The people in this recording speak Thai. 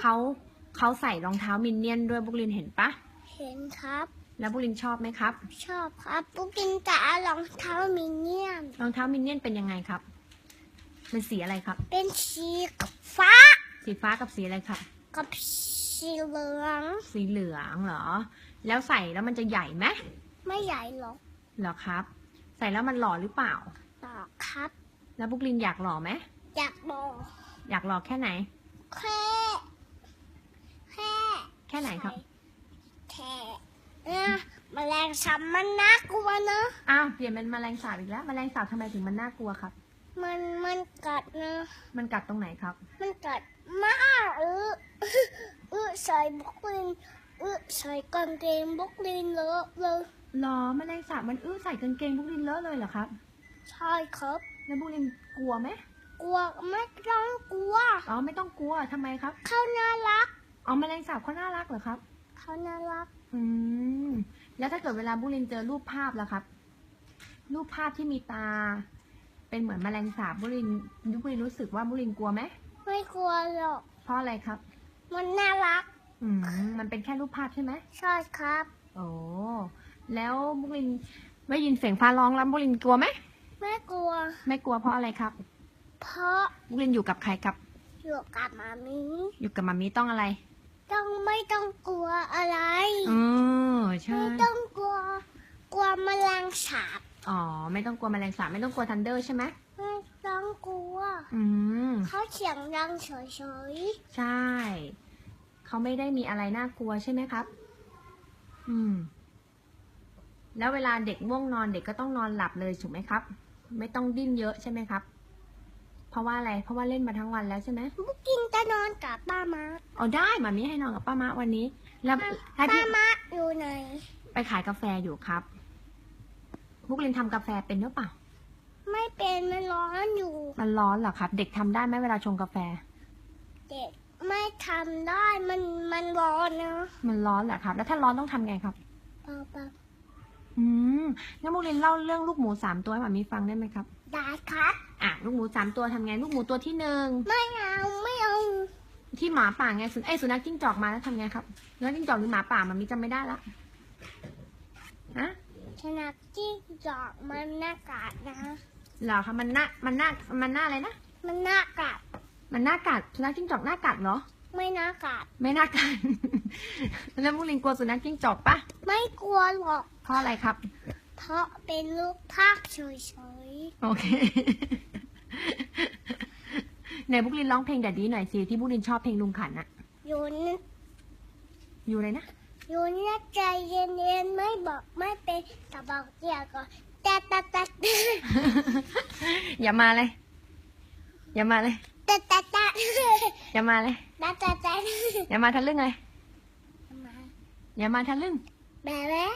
เขาเขาใส่รองเท้ามินเนี่ยนด้วยบุกลินเห็นปะ เห็นครับ แล้วบุกลินชอบไหมครับ ชอบครับปุ๊กกินแต่รองเท้ามินเนี่ยน รองเท้ามินเนี่ยนเป็นยังไงครับ เป็นสีอะไรครับ เป็นสีฟ้า สีฟ้ากับสีอะไรครับ กับสีเหลือง สีเหลืองเหรอ แล้วใส่แล้วมันจะใหญ่ไหมไม่ใหญ่หรอกเหรอครับ ใส่แล้วมันหล่อหรือเปล่าต่อครับ แล้วบุกลินอยากหล่อไหมอยากบอกอยากหล่อแค่ไหน แค่แค่แค่ไหนครับแค่เนี่ยแมลงสาบมันน่ากลัวนะอ้าวเปลี่ยนเป็นแมลงสาบอีกแล้วแมลงสาบทำไมถึงมันน่ากลัวครับ มันมันกัดนะมันกัดตรงไหนครับ มันกัดมากเออเออใส่บุกลินเออใส่กางเกงบุกลินเลอะเลยหรอแมลงสาบมันอื้อใส่กางเกงบุกลินเลอะเลยเหรอครับ ใช่ครับแล้วบุกลินกลัวไหมกลัวไม่ต้องกลัว อ๋อไม่ต้องกลัวทำไมครับ เขาน่ารัก อ๋อแมลงสาบเขาน่ารักเหรอครับ เขาน่ารัก อืม แล้วถ้าเกิดเวลาบุกลินเจอรูปภาพล่ะครับ รูปภาพที่มีตา เป็นเหมือนแมลงสาบบุกลินบุกลินรู้สึกว่าบุกลินกลัวไหมไม่กลัวหรอก เพราะอะไรครับ มันน่ารัก อืม มันเป็นแค่รูปภาพใช่ไหมใช่ครับ โอ้แล้วบุกลินได้ยินเสียงฟ้าร้องแล้วบุกลินกลัวไหมไม่กลัว ไม่กลัวเพราะอะไรครับ เพราะบุกลินอยู่กับใครครับ อยู่กับมามีอยู่กับมามีต้องอะไร ต้องไม่ต้องกลัวอะไรอือใช่ ไม่ต้องกลัว กลัวแมลงสาบอ๋อ ไม่ต้องกลัวแมลงสาบไม่ต้องกลัวทันเดอร์ใช่ไหมไม่ต้องกลัวอืมเขาเสียงดังเฉยใช่ เขาไม่ได้มีอะไรน่ากลัวใช่ไหมครับ อืม แล้วเวลาเด็กง่วงนอนเด็กก็ต้องนอนหลับเลยถูกไหมครับ ไม่ต้องดิ้นเยอะใช่ไหมครับเพ ราะว่าอะไร เพราะว่าเล่นมาทั้งวันแล้วใช่ไหมๆบุกกินจะนอนกับป้ามาอ๋อได้มามีให้นอนกับป้ามาวันนี้ แล้วให้ป้าพี่มาอยู่ไหนไปขายกาแฟอยู่ครับบุกลินทำกาแฟเป็นหรือเปล่า ไม่เป็นมันร้อนอยู่ มันร้อนเหรอครับ เด็กทำได้ไหมเวลาชงกาแฟ เด็กไม่ทำได้มันมันร้อนนะมันร้อนเหรอครับ แล้วถ้าร้อนต้องทำไงครับเปล่าเปล่าอืมงั้นบุกลินเล่าเรื่องลูกหมูสามตัวให้หมามีฟังได้ไหมครับ ได้ครับอะ ลูกหมูสามตัวทำไง ลูกหมูตัวที่หนึ่งไม่เอาไม่เอาที่หมาป่าไงสุนไอ้ยสุนัขจิ้งจอกมาแล้วทำไงครับสุนัขจิ้งจอกหรือหมาป่ามันมีจำไม่ได้ละฮะชนะจิ้งจอกมันหน้ากัดนะเหรอคะมันหน้ามันหน้ามันหน้าอะไรนะมันหน้ากัดมันหน้ากัดสุนัขจิ้งจอกหน้ากัดเหรอ ไม่หน้ากัดไม่น่ากัดแล้วบุกลินกลัวสุนัขจิ้งจอกปะไม่กลัวหรอกเพราะอะไรครับ เพราะเป็นลูกภาคเฉยโอเค ไหนบุกลินร้องเพลงแดดดีหน่อยสิที่บุกลินชอบเพลงลุงขันอะๆอยู่นอยู่เลยนะ อยู่นี่ใจเย็นๆไม่บอกไม่เป็นแต่บอกเดียวก่อนแต่แต่แต่อย่ามาเลย อย่ามาเลยแต่แต่แต่อย่ามาเลยแต่แต่แต่อย่ามาทะลึ่งเลยอย่ามาทะลึ่งแบบ